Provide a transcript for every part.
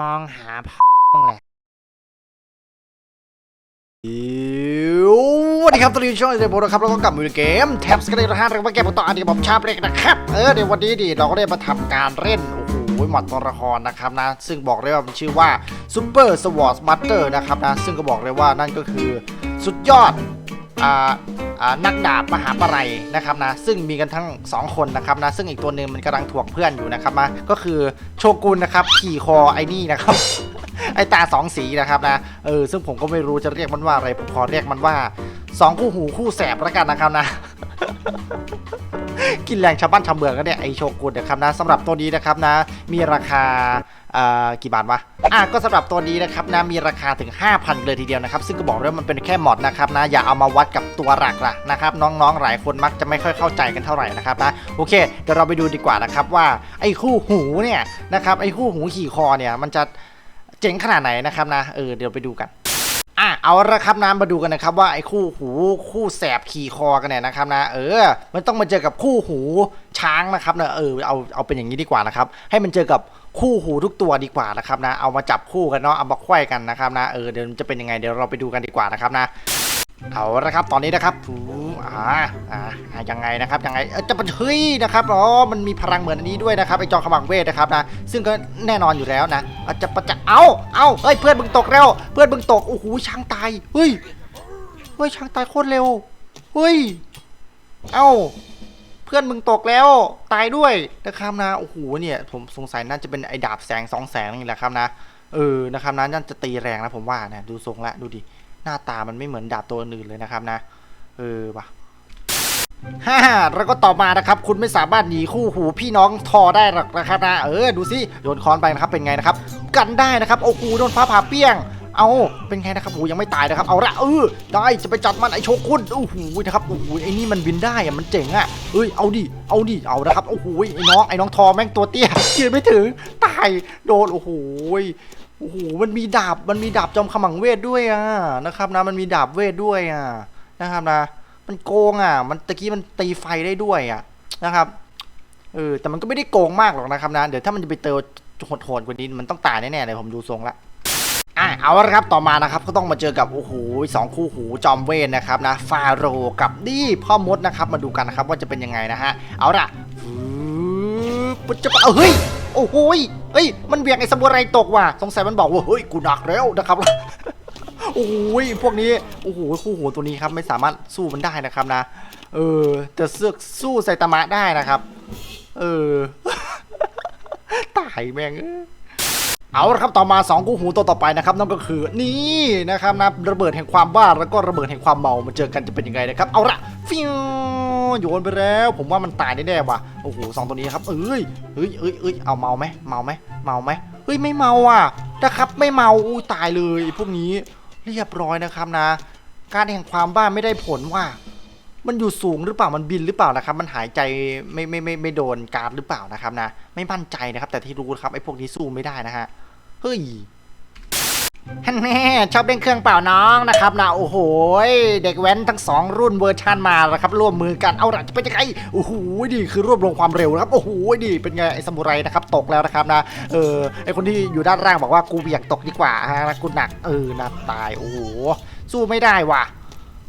มองหาพแหละสวัสดีครับตอนนี้ช่องเซโบนะครับเราก็กลับมาอยู่ในเกมแท็บสกันเลยนะฮะหรือว่าเกมต่ออันนี้ผมชาบเล็กนะครับเออเดี๋ยววันนี้ดิเราก็ได้มาทำการเล่นโอ้โหหมอดตัวละครนะครับนะ ซึ่งบอกเลยว่ามันชื่อว่า Super Sword Master นะครับนะ ซึ่งก็บอกเลยว่านั่นก็คือสุดยอด นักดาบมหาปไรนะครับนะซึ่งมีกันทั้ง 2 คนนะครับนะซึ่งอีกตัวหนึ่งมันกำลังถ่วงเพื่อนอยู่นะครับนะก็คือโชกุนนะครับขี่คอไอ้นี่นะครับไอตาสองสีนะครับนะเออซึ่งผมก็ไม่รู้จะเรียกมันว่าอะไรผมขอเรียกมันว่าสองคู่หูคู่แสบแล้วกันนะครับนะกินแรงชาวบ้านชาวเมืองกันเนี่ยไอโชกุนนะครับนะสำหรับตัวนี้นะครับนะมีราคา กี่บาทวะอะก็สำหรับตัวนี้นะครับนะมีราคาถึง 5,000 เลยทีเดียวนะครับ ซึ่งก็บอกเลยว่ามันเป็นแค่มอดนะครับนะอย่าเอามาวัดกับตัวหลักล่ะนะครับน้องๆหลายคนมักจะไม่ค่อยเข้าใจกันเท่าไหร่นะครับนะโอเคเดี๋ยวเราไปดูดีกว่านะครับว่าไอ้คู่หูเนี่ยนะครับไอ้คู่หูขี่คอเนี่ยมันจะเจ๋งขนาดไหนนะครับนะเออเดี๋ยวไปดูกันอะเอาละครับนะมาดูกันนะครับว่าไอ้คู่หูคู่แสบขี่คอกันเนี่ยนะครับนะเออ มันต้องมาเจอกับคู่หูช้างนะครับนะเออเอาเอาเป็นอย่างนี้ดีกว่านะครับให้มันเจอกับ คู่หูทุกตัวดีกว่านะครับนะ เอามาจับคู่กันเนาะ เอามาไขว้กันนะครับนะ เออเดี๋ยวมันจะเป็นยังไงเดี๋ยวเราไปดูกันดีกว่านะครับนะ เอาละครับตอนนี้นะครับผูอ่าอ่าอ่ายังไงนะครับยังไงเออจะมันเฮ้ยนะครับอ๋อมันมีพลังเหมือนอันนี้ด้วยนะครับไอจอขมังเวทนะครับนะซึ่งก็แน่นอนอยู่แล้วนะอาจะประจะเอาเอาเฮ้ยเพื่อนมึงตกแล้วเพื่อนมึงตกโอ้โหช้างตายเฮ้ยเฮ้ยช้างตายโคตรเร็วเฮ้ยเอ้า เพื่อนมึงตกแล้วตายด้วยนะครับนะโอ้โหเนี่ยผมสงสัยน่าจะเป็นไอ้ดาบแสงสองแสงนี่แหละครับนะเออนะครับนะน่าจะตีแรงนะผมว่านะดูทรงละดูดิหน้าตามันไม่เหมือนดาบตัวอื่นเลยนะครับนะเออว่ะฮ่าแล้วก็ต่อมานะครับ คุณไม่สามารถหนีคู่หูพี่น้องทอได้หรอกนะครับนะเออดูสิโยนค้อนไปนะครับเป็นไงนะครับ กันได้นะครับโอ้โหโดนฟ้าผ่าเปี้ยง เอาเป็นไงนะครับโอ้ยังไม่ตายนะครับ เอาละเออได้จะไปจัดมันไอโชกุนโอ้โหนะครับโอ้โหไอ้นี่มันบินได้อะมันเจ๋งอะเอ้ยเอาดิเอาดิเอานะครับโอ้โหไอ้น้องไอ้น้องทอแม่งตัวเตี้ยยืนไม่ถึงตายโดนโอ้โหโอ้โหมันมีดาบมันมีดาบจอมขมังเวทด้วยอะนะครับนะมันมีดาบเวทด้วยอะนะครับนะ มันโกงอะ มันตะกี้มันตีไฟได้ด้วยอะนะครับเออแต่มันก็ไม่ได้โกงมากหรอกนะครับนะเดี๋ยวถ้ามันจะไปเจอโหดๆกว่านี้มันต้องตายแน่ๆเลยผมดูทรงละ อะเอาละครับต่อมานะครับก็ต้องมาเจอกับโอ้โหสองคู่หูจอมเวทนะครับนะฟาโรกับนี่พ่อมดนะครับมาดูกันนะครับว่าจะเป็นยังไงนะฮะเอาละปึ๊บจะเอาเฮ้ยโอ้โหยเฮ้ยมันเบี่ยงไอ้สมุไรตกว่ะสงสัยมันบอกว่าเฮ้ยกูหนักแล้วนะครับโอ้โหยพวกนี้โอ้โหคู่หูตัวนี้ครับไม่สามารถสู้มันได้นะครับนะ เออแต่เสือกสู้ไซตามะได้นะครับ เออตายแม่ง เอาละครับต่อมา2คู่หูตัวต่อไปนะครับนั่นก็คือนี่นะครับนะระเบิดแห่งความบ้าแล้วก็ระเบิดแห่งความเมามันเจอกันจะเป็นยังไงนะครับเอาละฟิวโยนไปแล้ว ผมว่ามันตายแน่ๆว่ะโอ้โหสองตัวนี้ครับเอ้ยเอ้ยเอ้ยเอ้ยเอาเมาไหมเมาไหมเมาไหมเฮ้ยไม่เมาอะนะครับไม่เมาอุ้ยตายเลยพวกนี้เรียบร้อยนะครับนะ การแห่งความบ้าไม่ได้ผลว่า มันอยู่สูงหรือเปล่ามันบินหรือเปล่านะครับ มันหายใจไม่ไม่ไม่ไม่โดนการหรือเปล่านะครับนะ ไม่มั่นใจนะครับ แต่ที่รู้นะครับไอ้พวกนี้สู้ไม่ได้นะฮะ เฮ้ยฮันแน่ชอบเล่นเครื่องเปล่าน้องนะครับนะโอ้โหเด็กแว้นทั้งสองรุ่นเวอร์ชันมาแล้วครับร่วมมือกันเอาละจะเป็นยังไงโอ้โหดีคือรวบรวมความเร็วนะครับโอ้โหดีเป็นไงไอ้สมุไรนะครับตกแล้วนะครับนะเออไอ้คนที่อยู่ด้านล่างบอกว่ากูเบี่ยงตกดีกว่าฮะกูหนักเออหนักตายโอ้โหสู้ไม่ได้ว่ะ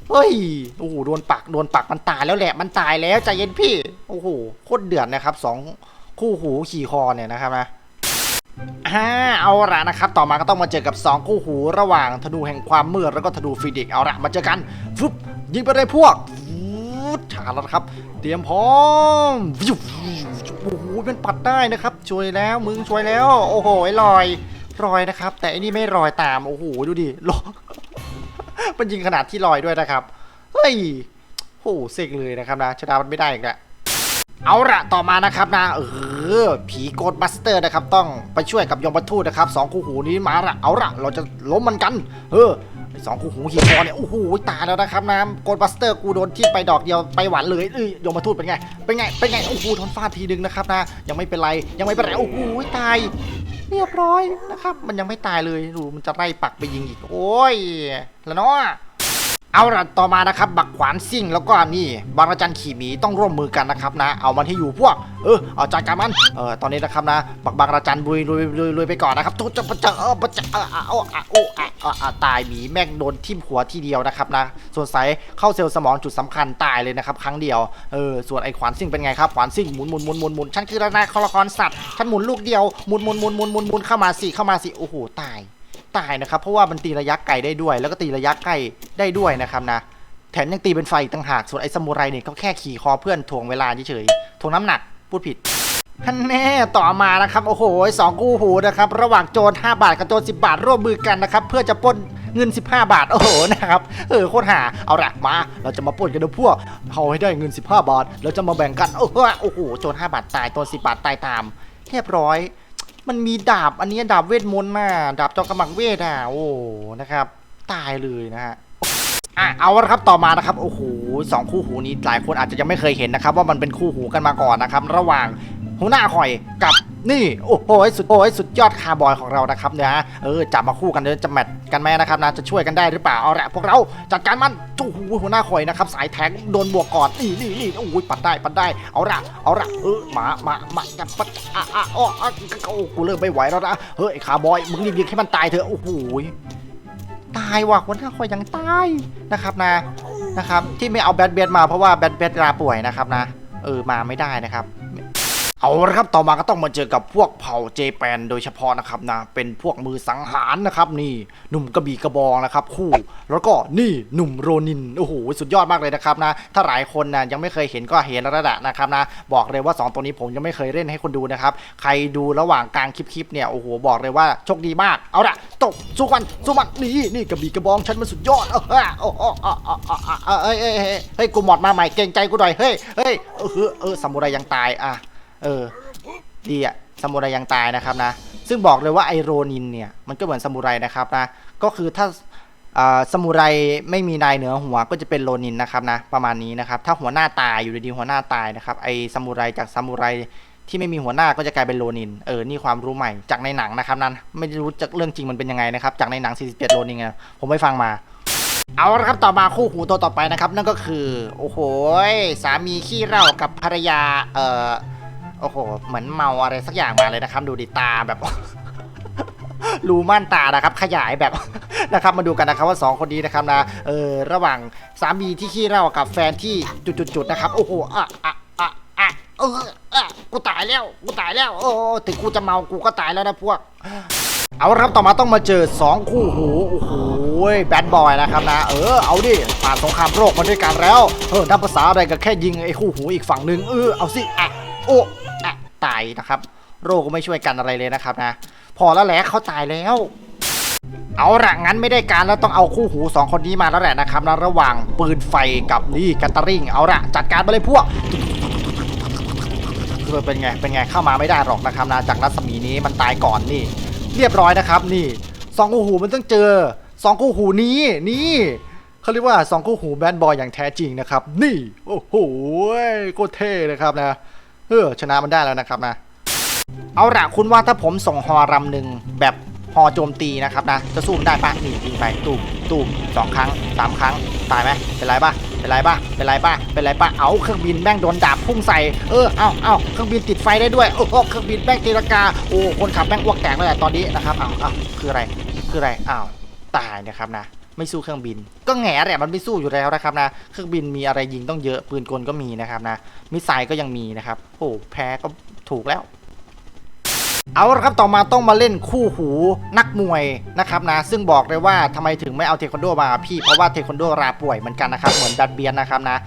เฮ้ยโอ้โหโดนปักโดนปักมันตายแล้วแหละมันตายแล้วใจเย็นพี่โอ้โหโคตรเดือดนะครับสองคู่หูขี่คอเนี่ยนะครับนะ อ่าเอาละนะครับ ต่อมาก็ต้องมาเจอกับ 2 คู่หูระหว่างธนูแห่งความมืดแล้วก็ธนูฟิดิกเอาละมาเจอกันฟึบยิงไปเลยพวกฟูดฉาแล้วครับ เตรียมพร้อมวิวโอ้โหมันปัดได้นะครับ ช่วยแล้วมึงช่วยแล้ว โอ้โหลอยลอยนะครับ แต่อันนี้ไม่ลอยตามโอ้โหดูดิลอยมันยิงขนาดที่ลอยด้วยนะครับเฮ้ยโอ้โหเซ็งเลยนะครับนะชนะมันไม่ได้อีกแล้ว เอาละต่อมานะครับนะเออผีโกดบัสเตอร์นะครับ ต้องไปช่วยกับยมทูตนะครับสองคู่หูนี้มาละเอาละเราจะล้มมันกัน เออสองคู่หูฮีคอเนี่ยโอ้โหตายแล้วนะครับนะโกดบัสเตอร์กูโดนที่ไปดอกเดียวไปหวานเลยเอ้ยยมทูตเป็นไงเป็นไงเป็นไงโอ้โหทนฟาดทีนึงนะครับนะ ยังไม่เป็นไรยังไม่เป็นไรโอ้โหตายเรียบร้อยนะครับ มันยังไม่ตายเลยดูมันจะไล่ปักไปยิงอีก โอ้ยแล้วเนาะ เอาล่ะต่อมานะครับ บักขวานซิ่งแล้วก็นี่บางระจันขี่หมีต้องร่วมมือกันนะครับนะ เอามันให้อยู่พวก เออเอาจัดการมันเออตอนนี้นะครับนะ บักบางระจันลุยลุยลุยลุยไปก่อนนะครับทุกจะจะเออปะจะเออเอาเอเอาเอเออตายหมีแม่งโดนทิ่มหัวทีเดียวนะครับนะ ส่วนสายเข้าเซลล์สมองจุดสำคัญตายเลยนะครับครั้งเดียวเออส่วนไอ้ขวานซิ่งเป็นไงครับขวานซิ่งหมุนหมุนหมุนหมุนหมุนฉันคือระนาคอละครสัตว์ฉันหมุนลูกเดียวหมุนหมุนหมุนหมุนหมุนหมุนเข้ามาสิเข้ามาสิโอ้โหตาย ตายนะครับ เพราะว่ามันตีระยะไกลได้ด้วย แล้วก็ตีระยะใกล้ได้ด้วยนะครับนะแถมยังตีเป็นไฟต่างหากส่วนไอ้สมุไรเนี่ยเขาแค่ขี่คอเพื่อนถ่วงเวลาเฉยๆถ่วงน้ำหนักพูดผิดท่านแน่ต่อมานะครับโอ้โหสองคู่หูนะครับระหว่างโจร5บาทกับโจร10 บาทร่วมมือกันนะครับเพื่อจะปล้นเงิน 15 บาท โอ้โหนะครับเออโคตรหาเอาละมา เราจะมาปล้นกันนะพวกเอาให้ได้เงิน 15 บาทแล้วจะมาแบ่งกันโอ้โหโอ้โหโจร5บาทตายโจร10 บาทตายตาม เรียบร้อย มันมีดาบอันนี้ดาบเวทมนต์น่ะดาบจอกกระหมังเวทอะโอ้นะครับ ตายเลยนะฮะอะเอาละครับต่อมานะครับโอ้โหสองคู่หูนี้หลายคนอาจจะยังไม่เคยเห็นนะครับ ว่ามันเป็นคู่หูกันมาก่อนนะครับ ระหว่าง หัวหน้าคอยกับนี่โอ้โหสุดโอ้ยสุดยอดคาร์บอยของเรานะครับเนี่ยเออจับมาคู่กันเดี๋ยวจะแมทกันไหมนะครับนะจะช่วยกันได้หรือเปล่าเอาละพวกเราจัดการมันจู้หูหัวหน้าคอยนะครับสายแทงโดนบวกก่อนนี่นี่นี่โอ้ยปัดได้ปัดได้เอาละเอาละเออมามามาจับปัดอะอะอ้ออะโอ้กูเริ่มไม่ไหวแล้วนะเฮ้ยคาร์บอยมึงรีบยิงให้มันตายเถอะโอ้โหตายว่ะคนถ้าคอยยังตายนะครับนะนะครับที่ไม่เอาแบทเบดมาเพราะว่าแบทเบดลาป่วยนะครับนะเออมาไม่ได้นะครับ เอาละครับต่อมาก็ต้องมาเจอกับพวกเผ่าเจแปนโดยเฉพาะนะครับนะเป็นพวกมือสังหารนะครับนี่หนุ่มกระบี่กระบองนะครับคู่ แล้วก็นี่หนุ่มโรนินโอ้โหสุดยอดมากเลยนะครับนะถ้าหลายคนนะยังไม่เคยเห็นก็เห็นแล้วแหละนะครับนะบอกเลยว่า 2 ตัวนี้ผมยังไม่เคยเล่นให้คนดูนะครับใครดูระหว่างกลางคลิปๆเนี่ยโอ้โหบอกเลยว่าโชคดีมากเอาละตบสู้กันสู้มันนี่นี่กระบี่กระบองฉันมันสุดยอดเออโอ้โอ้โอ้โอ้โอ้โอ้เอ้ยเอ้ยเอ้ยเฮ้ยกูหมดมาใหม่เกรงใจกูหน่อยเฮ้ยเฮ้ยเออเออซามูไรยังตายอะ เออ ดีอะซามูไรยังตายนะครับนะ ซึ่งบอกเลยว่าไอโรนินเนี่ย มันก็เหมือนซามูไรนะครับนะ ก็คือถ้าอ่าซามูไรไม่มีนายเหนือหัวก็จะเป็นโรนินนะครับนะประมาณนี้นะครับ ถ้าหัวหน้าตายอยู่ดีๆหัวหน้าตายนะครับไอซามูไรจากซามูไรที่ไม่มีหัวหน้าก็จะกลายเป็นโรนินเออนี่ความรู้ใหม่จากในหนังนะครับนั้นไม่รู้จากเรื่องจริงมันเป็นยังไงนะครับจากในหนัง 47โรนินไงผมไปฟังมา เอาละครับต่อมาคู่หูตัวต่อไปนะครับ นั่นก็คือ โอ้โหสามีขี้เหล้ากับภรรยาเอ่อ โอ้โห เหมือนเมาอะไรสักอย่างมาเลยนะครับ ดูดิตาแบบ รูม่านตานะครับ ขยายแบบ นะครับ มาดูกันนะครับว่าสองคนนี้นะครับนะ เออ ระหว่างสามีที่ขี้เหล้ากับแฟนที่จุดๆนะครับ โอ้โห อะอะอะอะเอออะกูตายแล้ว กูตายแล้ว โอ้ ถึงกูจะเมา กูก็ตายแล้วนะพวกเอาละครับต่อมาต้องมาเจอ 2 คู่หูโอ้โหแบดบอยนะครับนะ เออเอาดิผ่านสงครามโรคมาด้วยกันแล้วเออนับภาษาอะไรก็แค่ยิงไอ้คู่หูอีกฝั่งหนึ่งเออเอาสิอะ โอ้อะตายนะครับ โรคก็ไม่ช่วยกันอะไรเลยนะครับนะ พอแล้วแหละเขาตายแล้ว เอาละงั้นไม่ได้การแล้วต้องเอาคู่หูสองคนนี้มาแล้วแหละนะครับนะระหว่างปืนไฟกับนี่กันตาริงเอาละจัดการไปเลยพวกเออเป็นไงเป็นไงเข้ามาไม่ได้หรอกนะครับนะจากรัศมีนี้มันตายก่อนนี่ เรียบร้อยนะครับ นี่สองคู่หูมันต้องเจอสองคู่หูนี้นี่เขาเรียกว่าสองคู่หูแบนบอยอย่างแท้จริงนะครับ นี่ โอ้โหโคตรเท่นะครับนะ เออชนะมันได้แล้วนะครับนะ เอาละคุณว่าถ้าผมส่งฮอรำหนึ่งแบบฮอโจมตีนะครับนะ จะสู้มันได้ปะนี่ยิงไปตูมตูมสองครั้งสามครั้ง ตายไหมเป็นไรปะเป็นไรปะเป็นไรปะเป็นไรปะเอาเครื่องบินแม่งโดนดาบพุ่งใส่เออเอาเอาเครื่องบินติดไฟได้ด้วยโอ้โหเครื่องบินแม่งตีลกาโอ้คนขับแม่งอ้วกแตกเลยอะตอนนี้นะครับเอาเอาคืออะไรคืออะไรอ้าวตายนะครับนะ ไม่สู้เครื่องบิน ก็แง่แหละมันไม่สู้อยู่แล้วนะครับนะ เครื่องบินมีอะไรยิงต้องเยอะปืนกลก็มีนะครับนะมิสไซล์ก็ยังมีนะครับโอ้แพ้ก็ถูกแล้ว เอาละครับต่อมาต้องมาเล่นคู่หูนักมวยนะครับนะ ซึ่งบอกเลยว่าทำไมถึงไม่เอาเทควันโดมาพี่เพราะว่าเทควันโดราป่วยเหมือนกันนะครับเหมือนดัดเบียนนะครับนะ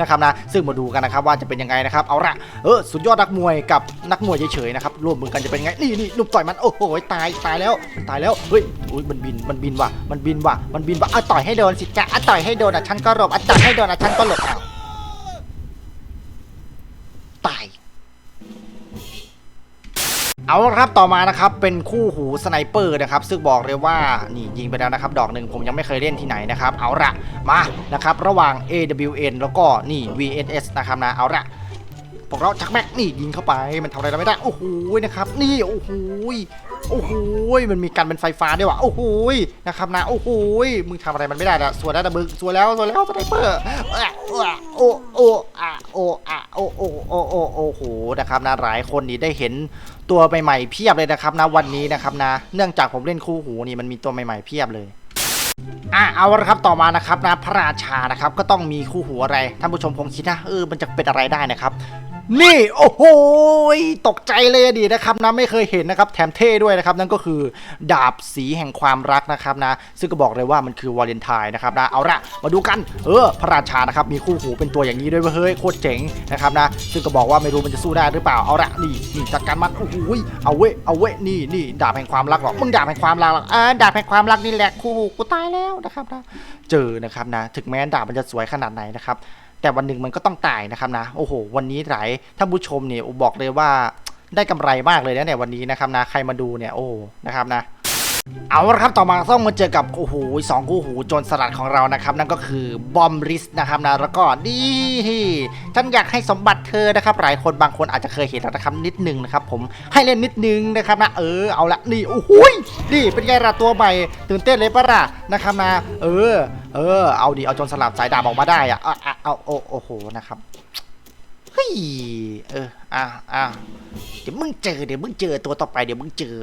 นะครับนะซึ่งมาดูกันนะครับว่าจะเป็นยังไงนะครับเอาละเออสุดยอดนักมวยกับนักมวยเฉยๆนะครับร่วมมือกันจะเป็นยังไงนี่นี่ลุมต่อยมันโอ้โหตายตายแล้วมันตายแล้วเฮ้ยอุ้ยมันบินมันบินว่ะมันบินว่ะมันบินว่ะอะต่อยให้โดนสิจ้ะอะต่อยให้โดนอะฉันก็หลบอะต่อยให้โดนอะฉันก็หลบอ้า เอาละครับต่อมานะครับเป็นคู่หูสไนเปอร์นะครับซึ่งบอกเลยว่านี่ยิงไปแล้วนะครับ ดอกหนึ่งผมยังไม่เคยเล่นที่ไหนนะครับ เอาละมานะครับ ระหว่าง AWN แล้วก็นี่ VSS นะครับนะเอาละ พวกเราชักแม็กนี่ยิงเข้าไปมันทำอะไรเราไม่ได้โอ้โหนะครับ นี่โอ้โหโอ้โหมันมีการเป็นไฟฟ้าด้วยว่ะโอ้โหนะครับนะโอ้โหมึงทำอะไรมันไม่ได้ละสวยแล้วนะมึงสวยแล้วสวยแล้วสไนเปอร์โอ้โอ้อะโอ้อะโอ้โอ้โอ้โอ้โอ้โหนะครับนะหลายคนนี่ได้เห็นตัวใหม่ๆเพียบเลยนะครับนะวันนี้นะครับนะ เนื่องจากผมเล่นคู่หูนี่มันมีตัวใหม่ๆเพียบเลยอะเอาละครับต่อมานะครับนะพระราชานะครับก็ต้องมีคู่หูอะไรท่านผู้ชมคงคิดนะเออมันจะเป็นอะไรได้นะครับ นี่โอ้โหตกใจเลยอดีนะครับนะไม่เคยเห็นนะครับแถมเท่ด้วยนะครับนั่นก็คือดาบสีแห่งความรักนะครับนะ ซึ่งก็บอกเลยว่ามันคือวาเลนไทน์นะครับนะเอาละมาดูกันเออพระราชานะครับมีคู่หูเป็นตัวอย่างนี้ด้วยเวยเฮ้ยโคตรเจ๋งนะครับนะ ซึ่งก็บอกว่าไม่รู้มันจะสู้ได้หรือเปล่าเอาละนี่นี่จัดการมันโอ้โหเอาเว้ยเอาเว้ยนี่นี่ดาบแห่งความรักหรอมึงดาบแห่งความรักหรออ่าดาบแห่งความรักนี่แหละคู่หูกูตายแล้วนะครับนะเจอนะครับนะ ถึงแม้ดาบมันจะสวยขนาดไหนนะครับ แต่วันหนึ่งมันก็ต้องตายนะครับนะโอ้โหวันนี้หลายท่านผู้ชมเนี่ยบอกเลยว่าได้กำไรมากเลยนะเนี่ยวันนี้นะครับนะใครมาดูเนี่ยโอ้นะครับนะ เอาละครับต่อมาต้องมาเจอกับโอ้โหสองคู่หูโจรสลัดของเรานะครับ นั่นก็คือบอมริสนะครับนะแล้วก็ดีฉันอยากให้สมบัติเธอนะครับ หลายคนบางคนอาจจะเคยเห็นแล้วนะครับนิดนึงนะครับ ผมให้เล่นนิดนึงนะครับนะเออเอาละนี่โอ้โหนี่เป็นไงล่ะตัวใหม่ตื่นเต้นเลยปะล่ะนะครับนะเออ เออ เอาดิเอาโจรสลัดสายดาบออกมาได้อะเอาเอาเอาโอ้โอ้โหนะครับเฮ้ยเอออะอะเดี๋ยวมึงเจอเดี๋ยวมึงเจอตัวต่อไปเดี๋ยวมึงเจอ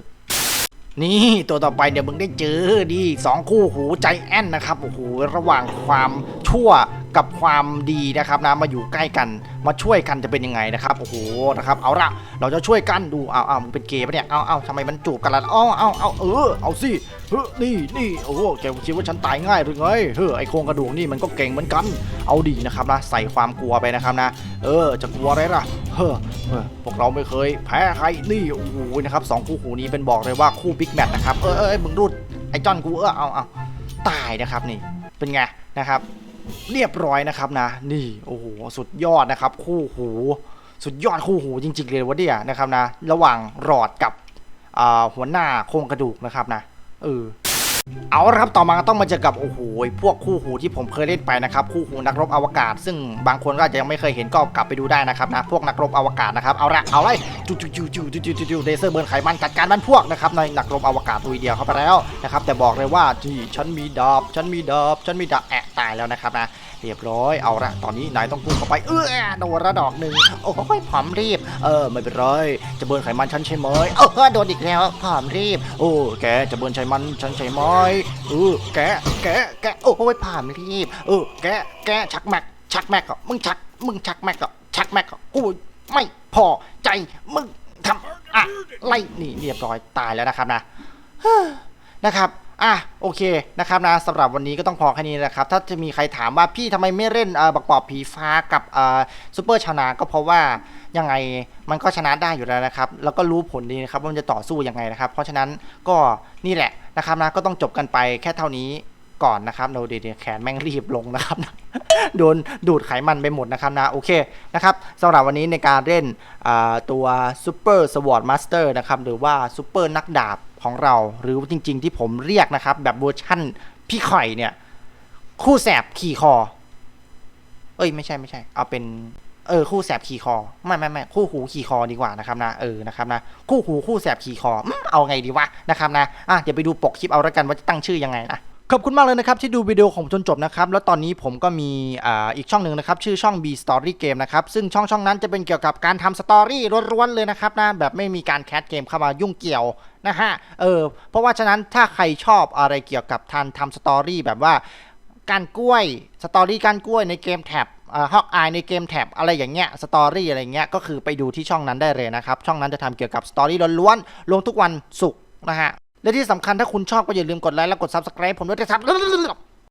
นี่ตัวต่อไปเดี๋ยวมึงได้เจอดิสองคู่หูใจแอนนะครับโอ้โหระหว่างความชั่วกับความดีนะครับนะมาอยู่ใกล้กันมาช่วยกันจะเป็นยังไงนะครับโอ้โหนะครับเอาละเราจะช่วยกันดูเอาเอามึงเป็นเกย์ปะเนี่ยเอาเอาทำไมมันจูบกันละเอาเอาเอาเออเอาสิเฮ้นี่นี่โอ้โหแกคิดว่าฉันตายง่ายหรือไงเฮ้ยไอโครงกระดูกนี่มันก็เก่งเหมือนกัน เอาดีนะครับนะใส่ความกลัวไปนะครับนะ เออจะกลัวอะไรล่ะ เฮ้อพวกเราไม่เคยแพ้ใครนี่โอ้โหนะครับสองคู่หูนี้เป็นบอกเลยว่าคู่บิ๊กแมตช์นะครับ เออเออมึงรูดไอ้จอนกูเออเอาเอาตายนะครับนี่เป็นไงนะครับ เรียบร้อยนะครับนะ นี่โอ้โหสุดยอดนะครับ คู่หูสุดยอดคู่หูจริง ๆ เลยวะเนี่ยนะครับนะ ระหว่างรอดกับหัวหน้าโครงกระดูกนะครับนะเออ เอาละครับต่อมาต้องมาเจอกับโอ้โหพวกคู่หูที่ผมเคยเล่นไปนะครับคู่หูนักรบอวกาศ ซึ่งบางคนก็อาจจะยังไม่เคยเห็นก็กลับไปดูได้นะครับนะพวกนักรบอวกาศนะครับเอาละเอาไรจูจูจูจูจูจูจูเลเซอร์เบิร์นไขมันจัดการมันพวกนะครับในนักรบอวกาศตัวเดียวเข้าไปแล้วนะครับแต่บอกเลยว่าที่ฉันมีดาบฉันมีดาบฉันมีดาบแอะ ตายแล้วนะครับนะเรียบร้อยเอาละตอนนี้นายต้องพุ่งเข้าไปเออโดนระดอกหนึ่งโอ้ยผอมรีบ เออไม่เป็นไรจะเบิร์นไขมันฉันใช่ไหมเออโดนอีกแล้วผอมรีบ โอ้แกจะเบิร์นไขมันฉันใช่ไหมเออแกแกแกโอ้ยผ่านรีบ เออแกแกชักแม็กชักแม็กอะมึงชักมึงชักแม็กอะชักแม็กอะกูไม่พอใจมึงทำอะไล่นี่เรียบร้อยตายแล้วนะครับนะนะครับ อะโอเคนะครับนะสำหรับวันนี้ก็ต้องพอแค่นี้นะครับ ถ้าจะมีใครถามว่าพี่ทำไมไม่เล่นบักปอบผีฟ้ากับซูเปอร์ชนะก็เพราะว่ายังไงมันก็ชนะได้อยู่แล้วนะครับ แล้วก็รู้ผลดีนะครับว่ามันจะต่อสู้ยังไงนะครับ เพราะฉะนั้นก็นี่แหละนะครับนะก็ต้องจบกันไปแค่เท่านี้ก่อนนะครับเราเดียแขนแม่งรีบลงนะครับโดนดูดไขมันไปหมดนะครับนะโอเคนะครับสำหรับวันนี้ในการเล่นอ่าตัว Super Sword Master นะครับหรือว่า Super นักดาบ ของเรา หรือจริง ๆ ที่ผมเรียกนะครับ แบบเวอร์ชั่นพี่ข่อยเนี่ย คู่แสบขี่คอ เอ้ย ไม่ใช่ไม่ใช่ เอาเป็นเออคู่แสบขี่คอไม่ไม่ไม่คู่หูขี่คอดีกว่านะครับนะเออนะครับนะคู่หูคู่แสบขี่คอเอาไงดีวะนะครับนะอะเดี๋ยวไปดูปกคลิปเอาละกันว่าจะตั้งชื่อยังไงนะ ขอบคุณมากเลยนะครับที่ดูวิดีโอของผมจนจบนะครับ แล้วตอนนี้ผมก็มีออีกช่องหนึ่งนะครับ ชื่อช่อง B Story Game นะครับ ซึ่งช่องช่องนั้นจะเป็นเกี่ยวกับการทำสตอรี่ล้วนๆเลยนะครับนะแบบไม่มีการแคสเกมเข้ามายุ่งเกี่ยวนะฮะเออเพราะว่าฉะนั้นถ้าใครชอบอะไรเกี่ยวกับทานทำสตอรี่แบบว่าการกล้วยสตอรี่การกล้วยในเกมแท็บฮอกอายในเกมแท็บอะไรอย่างเงี้ยสตอรี่อะไรเงี้ยก็คือไปดูที่ช่องนั้นได้เลยนะครับช่องนั้นจะทำเกี่ยวกับสตอรี่ล้วนๆลงทุกวันศุกร์นะฮะ และที่สำคัญถ้าคุณชอบก็อย่าลืมกดไลค์และกด Subscribe ผมด้วยนะครับ